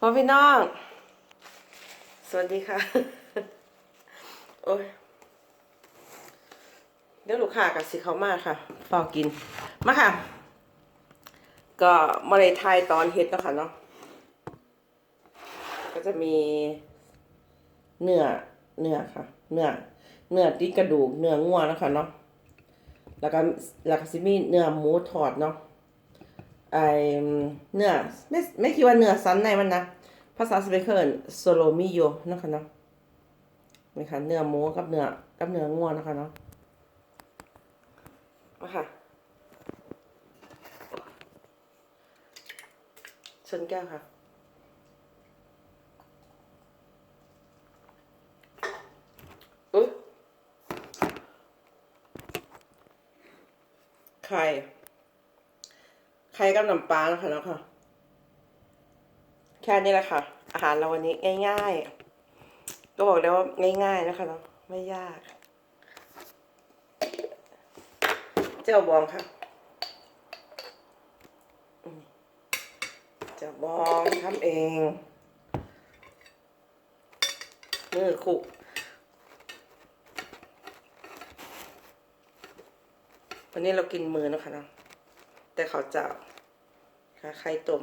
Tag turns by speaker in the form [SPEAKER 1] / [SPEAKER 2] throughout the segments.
[SPEAKER 1] พ่อพี่น้อง สวัสดีค่ะ โอ้ย เดี๋ยวลูกค้ากับสิเขามาค่ะฟอกิน มาค่ะ ก็มาเลยทายตอนเฮ็ดนะค่ะเนาะ ก็จะมีเนื้อ เนื้อค่ะ เนื้อ เนื้อติดกระดูก เนื้องัวนะคะเนาะ แล้วก็แล้วก็สิมีเนื้อหมูทอดเนาะ ไอเนื้อไม่ไม่คิดว่าเนื้อสันในมันนะภาษาสเปนเคิลโซโลมิโยนะคะเนาะนี่ค่ะเนื้อหมูกับเนื้อกับเนื้องัวนะคะเนาะมาค่ะชนแก้วค่ะอุ๊ยไข่ ไข่กับน้ำปลานะคะเนาะค่ะ แค่นี้แหละค่ะ อาหารเราวันนี้ง่ายๆ ก็บอกแล้วว่าง่ายๆนะคะเนาะไม่ยาก เจ้าบองค่ะเจ้าบองทำเองมือขุกวันนี้เรากินมือนะคะเนาะแต่เขาเจ้า ค่ะไข่ต้ม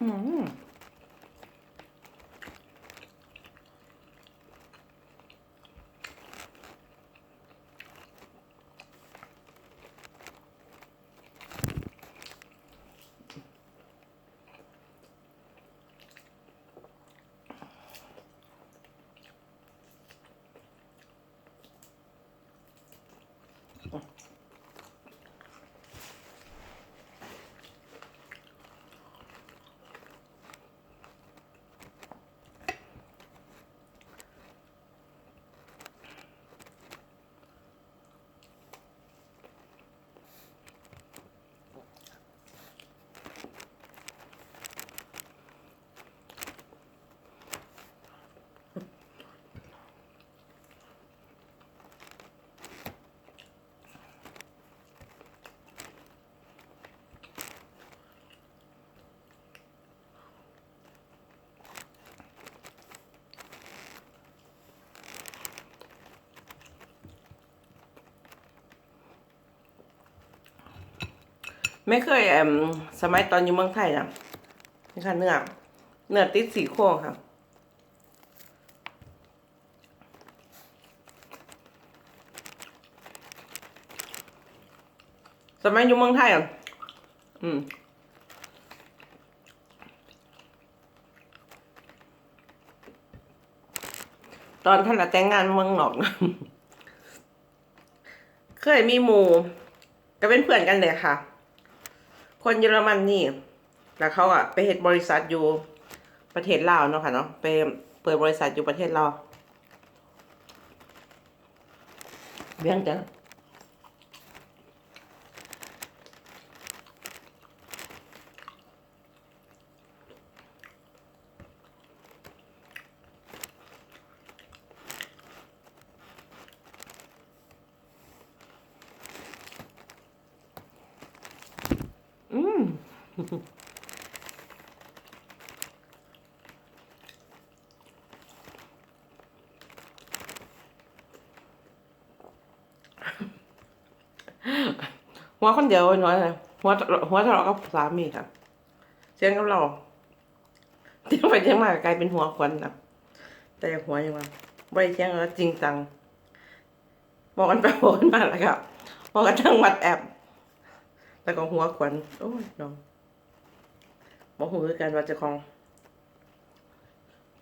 [SPEAKER 1] อืม ไม่เคยแอมสมัยตอนอยู่เมืองไทยนะนี่ค่ะเนื้อเนื้อติดสีโครงค่ะสมัยอยู่เมืองไทยอะอืมตอนท่านแต่งงานเมืองหนอกนะเคยมีหมูก็เป็นเพื่อนกันเลยค่ะ คนเยอรมันนี่ แล้วเขาอะไปเหตุบริษัทอยู่ประเทศลาวเนาะค่ะเนาะไปเปิดบริษัทอยู่ประเทศลาวเบี้ยงจังอืม หัวคนเดียวน้อยเลยหัวหัวทะเลาะกับสามีครับเสียงกับเราเที่ยงไปเที่ยงมากลายเป็นหัวควันนะแต่หัวยังว่าไว้เที่ยงแล้วจริงจังบอกกันไปบอกกันมาแล้วครับบอกกันทั้งวัดแอบแล้วก็หัวควันโอ้ยน้อง บอกหูคือกันว่าจะของ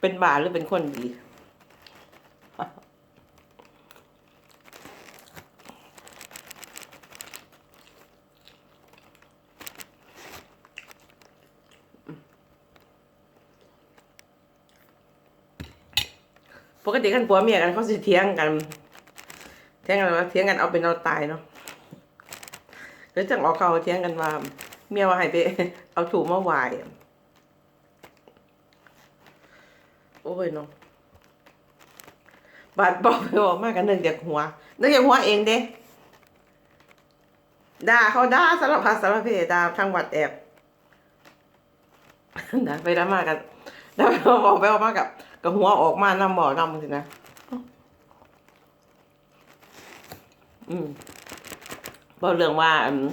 [SPEAKER 1] เป็นบาหรือเป็นคนดีปกติกันผัวเมียกันเขาสิเถียงกันเถียงกันว่าเถียงกันเอาเป็นเอาตายเนาะแล้วจังออกเขาเถียงกันว่า เมียว่าให้ไปเอาถูมาไหวโอ้ยเนาะบาดบอกไปบอกมากกันนึกจากหัวนึกจากหัวเองเด้ด่าเขาด่าสารพัดสารเพด่าทางวัดแอบด่าไปด่ามากันด่าไปบอกไปบอกมากับกับหัวออกมาน้ำหมอน้ำสินะอืมบอกเรื่องว่าอืม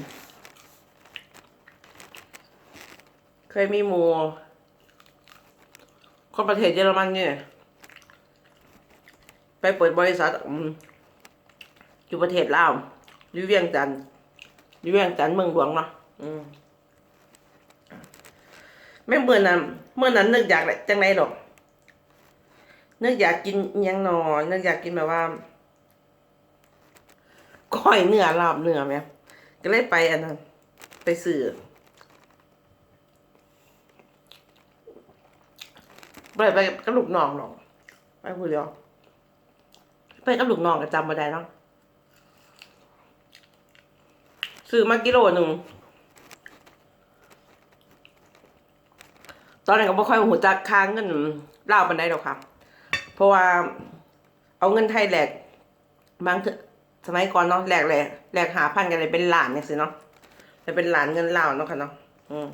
[SPEAKER 1] เคยมีหมูคนประเทศเยอรมันเนี่ยไปเปิดบริษัทอยู่ประเทศลาวอยู่เวียงจันทน์อยู่เวียงจันทน์เมืองหลวงเนาะอืมแม่เมื่อนั้นเมื่อนั้นนึกอยากจังไรหรอกนึกอยากกินยังหนอนึกอยากกินแบบว่าก้อยเนื้อลาบเนื้อไหมก็เลยไปอันนั้นไปซื้อ ไปไปกับลูกน้องหรอกไปพูดเดียวไปกับลูกน้องก็จำมาได้เนาะซื้อมากิโลหนึ่งตอนนั้นก็บ่ค่อยหูจักค้างเงินเล่าวปันได้หรอกครับเพราะว่าเอาเงินไทยแหลกบางสมัยก่อนเนาะแหลกแหลกแหลกหาพันกันเลยเป็นหลานเนี่ยสิเนาะแต่เป็นหลานเงินเล่าเนาะค่ะเนาะอืม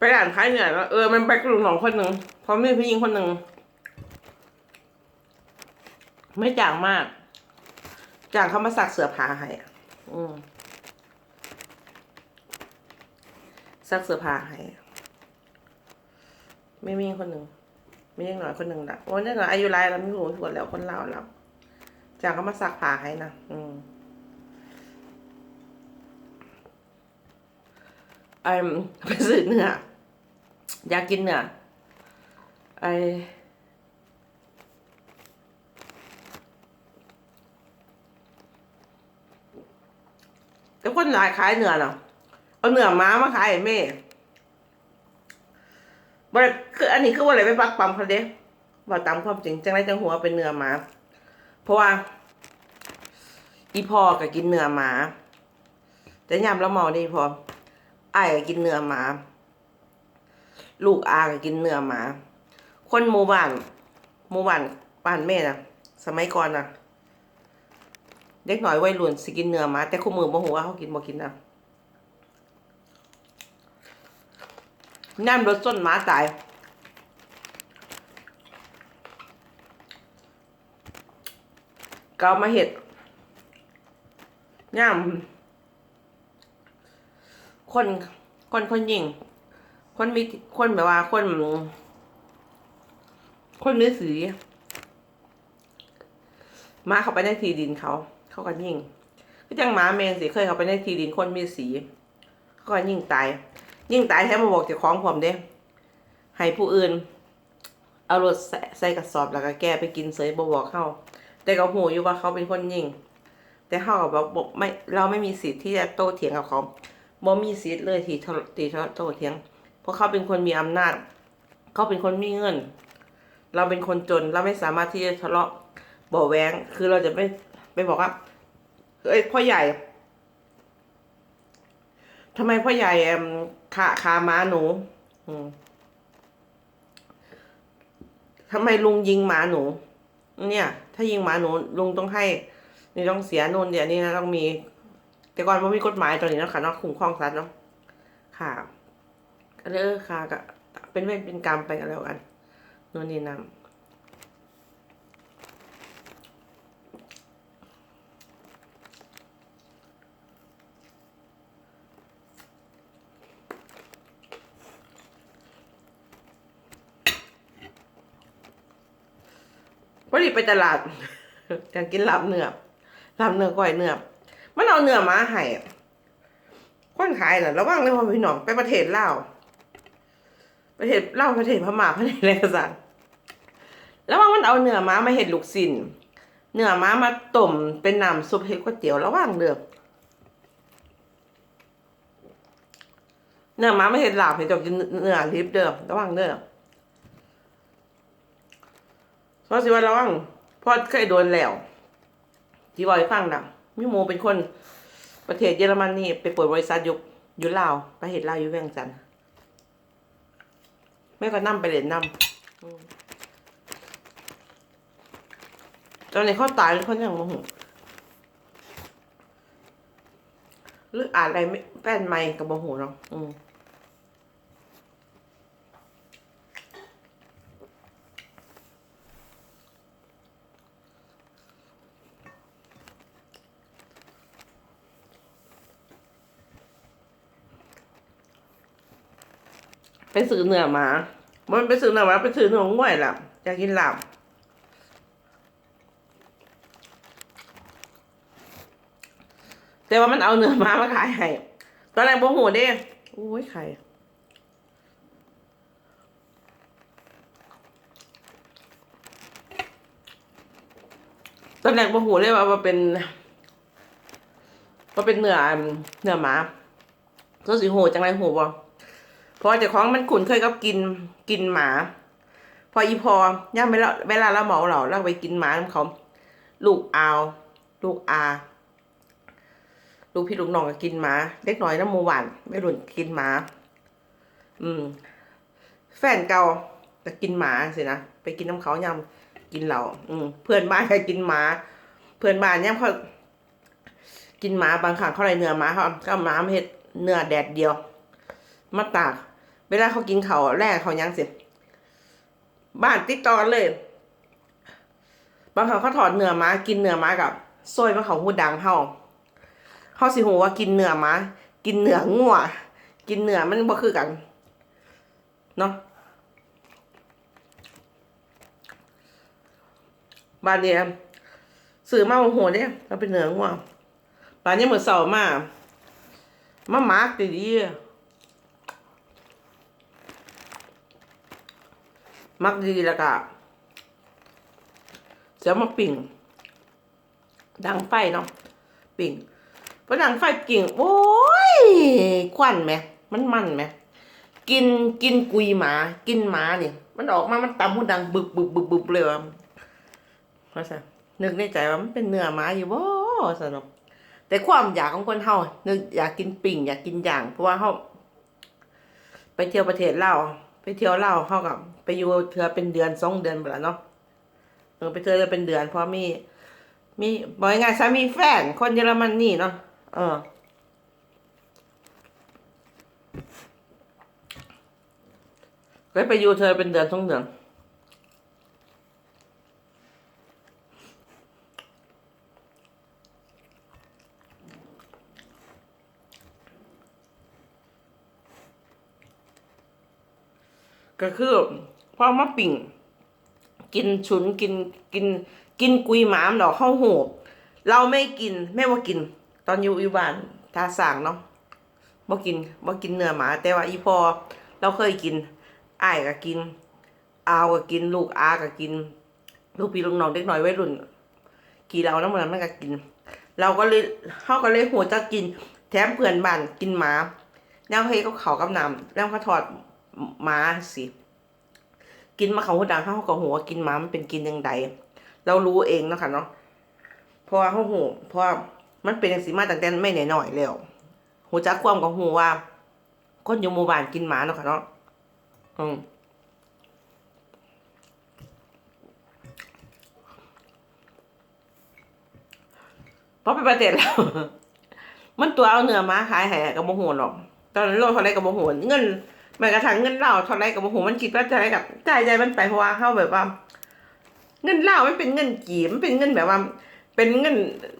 [SPEAKER 1] ไปอ่านคล้ายเหนื่อยว่าเออมันไปกลุ่มสองคนหนึ่งเพราะมีผู้หญิงคนหนึ่งไม่จางมาก จางเขามาสักเสือผาให้อืมซักเสื้อผ้าให้ไม่มีคนหนึ่งไม่ยังหน่อยคนหนึ่งละโอ้ยนี่หน่อยอายุไรแล้วไม่รู้ทวนแล้วคนเล่าแล้วจางเขามาซักผ้าให้นะอืมไอ้ไปซื้อเนื้อ อยากกินเนื้อไอแต่คนหลายขายเนื้อเนาะเอาเนื้อม้ามาขายให้แม่บ่ได้คืออันนี้คือว่าอะไรไปปักปั๊มเขาเด้ว่าตามความจริงจังไรจังหัวเป็นเนื้อหมา เพราะว่า อีพอก็กินเนื้อหมา แต่ยามเราเมาด้พออ้ายก็กินเนื้อหมา ลูกอาก็กินเนื้อหมา คนหมู่บ้านหมู่บ้านบ้านแม่นะสมัยก่อนน่ะเด็กหน่อยวัยรุ่นสิกินเนื้อหมา แต่คู่มือบ่ฮู้ว่าเขากินบ่กินนะน้ำรถส้นหมาตายก็เอามาเห็ดย่ำคนคนคนยิง คนมีคนแบบว่าคน คนมีสี มาเข้าไปในที่ดินเขา เขาก็ยิงก็จังหมาแมงสิเคยเข้าไปในที่ดินคนมีสี เขาก็ยิงตาย ยิงตายแท้มาบอกเจ้าของผมเด้ให้ผู้อื่น เอารถใส่ใส่กระสอบแล้วก็แก้ไปกินเสยบบอกเขาแต่ก็หูอยู่ว่าเขาเป็นคนยิงแต่เขาบอกบอกไม่เราไม่มีสิทธิ์ที่จะโต้เถียงกับเขาบ่มีสิทธิ์เลยที่ที่โต้เถียง ราะเขาเป็นคนมีอำนาจ เขาเป็นคนมีเงิน เราเป็นคนจนเราไม่สามารถที่จะทะเลาะบ่อแว้ง คือเราจะไม่ไม่บอกว่าเอ้ยพ่อใหญ่ทำไมพ่อใหญ่เอิ่มขาขาม้าหนูทำไมลุงยิงหมาหนู เนี่ย ถ้ายิงหมาหนู ลุงต้องให้ นี่ต้องเสียนู่นเดี๋ยวนี้นะต้องมี แต่ก่อนมันมีกฎหมายตอนนี้นะคะเนาะคุ้มครองสัตว์เนาะค่ะ ก็เลยเออค่ะก็เป็นเวรเป็นกรรมไปกันแล้วกันนู่นนี่นั่นพอดีไปตลาดอยากกินลาบเนื้อลาบเนื้อก้อยเนื้อมันเอาเนื้อมาให้คนขายน่ะระวังเลยพ่อพี่น้องไปประเทศลาว ประเทศลาประเทศพม่าประเทศอะไรก็สั่นแล้วว่ามันเอาเนื้อม้ามาเห็ดลูกสินเนื้อม้ามาต้มเป็นน้ำซุปเฮ็ดก๋วยเตี๋ยวระหว่างเดือเนื้อม้าไม่เห็นหลาบเห็นจอกินเนื้อลิบเด้อระหว่างเด้อเพราะสิว่าระหว่างเพอเคยโดนแล้วที่บอยฟังนะมิโมเป็นคนประเทศเยอรมนีไปเปิดบริษัทอยู่อยู่ลาวประเทศลาวอยู่เวียงจันทน์ แม่ก็นั่ไปเล่นนำอืมตอนนี้เขาตายแล้วเขายังโมโหหรืออ่านอะไรไม่แป้นไม่กับโมโหเนาะอืม ไปซื้อเนื้อมา มันไปซื้อเนื้อมาไปซื้อเนื้อง่วยล่ะอยากกินลาบแต่ว่ามันเอาเนื้อมามาขายให้ ตอนแรกโมโหเด้โอ้ยไข่ตอนแรกโมโหเลยว่าว่าเป็นว่าเป็นเนื้อเนื้อหมาตัวสีโหจังไรโหบ่ พราะว่าเจ้าของมันขุนเคยกับกินกินหมา พออีพอย่าเวลาเวลาเราเหมาเราเราไปกินหมาของเขาลูกอาว ลูกอา ลูกพี่ลูกน้องก็กินหมา เล็กน้อยน้ำมูหวานไม่รุนกินหมา อืม แฟนเก่าก็กินหมาสินะไปกินน้ำเขายำกินเหล่าอืมเพื่อนบ้านก็กินหมา เพื่อนบ้านเนี่ยเขากินหมาบางครั้งเขาอะไรเนื้อหมาเขาก็หมามาเห็ดเนื้อแดดเดียว มาตาก เวลาเขากินเขาแรกเขายังสิบ้านติดต่อกันเลย บางครั้งเขาถอดเนื้อมากินเนื้อมากับซอยมะเขาหูดังเฮาเขาสิหูว่ากินเนื้อมากินเนื้องัวกินเนื้อมันบ่คือกันเนาะบ้านเนี้ยซื้อมาโอ้โหเด้เราเป็นเนื้องัวบ้านนี้เหมือนเสามามามาร์กดีๆ มักดีแล้วก็จะเอามาปิ่ง ดังไฟเนาะปิ่งพอดังไฟกิ่ง โอ้ยควันไหมมันมันไหมกินกินกุยหมา กินหมาเนี่ยมันออกมา มันตำหูดังบึบบึบบึบบึบเลยว่ะเพราะฉะนั้นนึกในใจว่ามันเป็นเนื้อหมาอยู่บ่สนุกแต่ความอยากของคนเฮานึกอยากกินปิ่ง อยากกินอย่าง เพราะว่าเฮาไปเที่ยวประเทศลาว ไปเที่ยวเล่าวเฮากับ ไปอยู่เธอเป็นเดือนสองเดือนไปแล้วเนาะเออไปเธอเธอเป็นเดือนเพราะมี มีบอกยังไงสามีแฟนคนเยอรมันนี่เนาะเออก็ไปอยู่เธอเป็นเดือนสองเดือน ก็คือพอมาปิ่ง กินฉุนกินกิน กินกุยหมามดอกข้าวโหบเราไม่กินแม่ว่ากิน ตอนอยู่อยู่บ้านทาสางเนาะบ่กินบ่กินเนื้อหมา แต่ว่าอีพอเราเคยกินอ้ายก็กินอาวก็กิน ลูกอาก็กิน ลูกพี่ลูกน้องเด็กน้อยวัยรุ่นกี่เราน้ำมันมันก็กิน เราก็เลยเขาก็เลยหัวจะกิน แถมเพื่อนบ้านกินหมาแล้วเฮ้ก็เขากับน้ำแล้วเขาถอด หมาสิกินมาเขาหัวดังเขาก็หัวกินหมามันเป็นกินยังไงเรารู้เองเนาะค่ะเนาะเพราะว่าเขาหูเพราะมันเป็นอย่างสีมาตั้งแต่ไม่หน่อยๆแล้วหูจักความกับหูว่า คนอยู่หมู่บ้านกินหมาเนาะค่ะเนาะอืมเพราะเป็นประเด็นแล้วมันตัวเอาเนื้อมาขายให้กับโมโหหรอก ตอนนั้นโลเท่าไรกับโมโหเงิน แม้กระทั่งเงินเหล้าเท่าไรกับโมโหมันคิดว่าจะไรกับจ่ายใจมันไปเพราะว่าเข้าแบบว่า เงินเหล้ามันเป็นเงินกี่มันเป็นเงินแบบว่า เป็นเงิน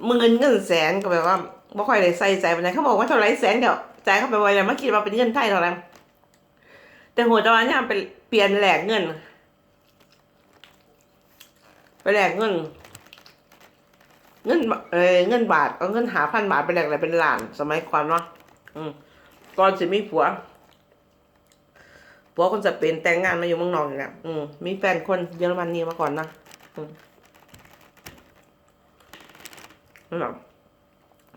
[SPEAKER 1] หมื่นเงินแสนก็แบบว่าไม่ค่อยได้ใส่ใจไปไหนใดเขาบอกว่าเท่าไรแสนเดี๋ยวจ่ายเข้าไปไว้แล้วมาคิดว่าเป็นเงินไทยเท่าไรแต่หัวตะวันเนี่ยเป็นเปลี่ยนแหลกเงินไปแหลกเงิน เงินเอ้ยเงินบาทเอาเงินหาพันบาทไปแหลกอะไรเป็นล้าน สมัยก่อนเนาะอืมก่อนสิมีผัว ผัวคนจะเปนแต่งงานมาอยู่เมืองนอกอย่างเงี้ยอืมมีแฟนคนเยอรมนีมาก่อนนะอืมนั่นหรอ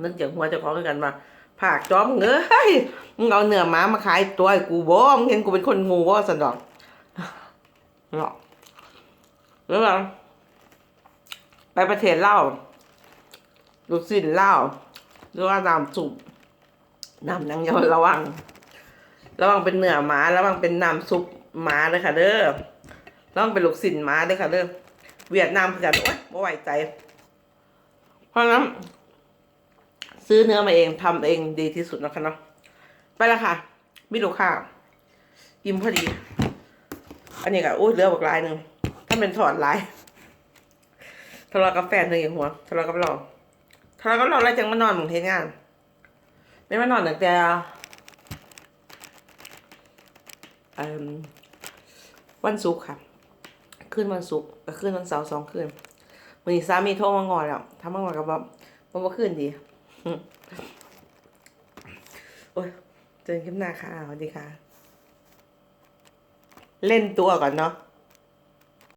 [SPEAKER 1] นึกจากหัวจะของกันมาผากจอมเงยมึงเอาเนื้อหมามาขายตัวให้กูบ่มึงเห็นกูเป็นคนงูบ่สันดอกเนาะแล้วก็ไปประเทศเลาลูกศิษย์ลาหรือว่าน้ำซุปน้ำนังอยาระวัง ระวังเป็นเนื้อหมาระวังเป็นน้ำซุปหมาเลยค่ะเด้อระวังเป็นลูกศิษย์หมาเลยค่ะเด้อเวียดนามเพื่อนโอ๊ยไม่ไหวใจ เพราะงั้นซื้อเนื้อมาเองทำเองดีที่สุดนะคะเนาะไปแล้วค่ะมิลูกค้าอิ่มพอดี อันนี้ก็อุ้ยเหลือบักลายหนึ่งถ้าเป็นถอดลายทะเลาะกับแฟนหนึ่งอย่างหัวทะเลาะกับเราทะเลาะกับเราแล้วจังมานอนหมึงเทงาน ไม่มานอนตั้งแต่เอิ่ม วันศุกร์ค่ะคืนวันศุกร์กับคืนวันเสาร์สองคืนวันนี้สามีโทรมางอแล้วทำมางอกับว่าว่าว่าคืนดีโอ้ยเจอนคลิปหน้าค่ะสวัสดีค่ะ เล่นตัวก่อนเนาะ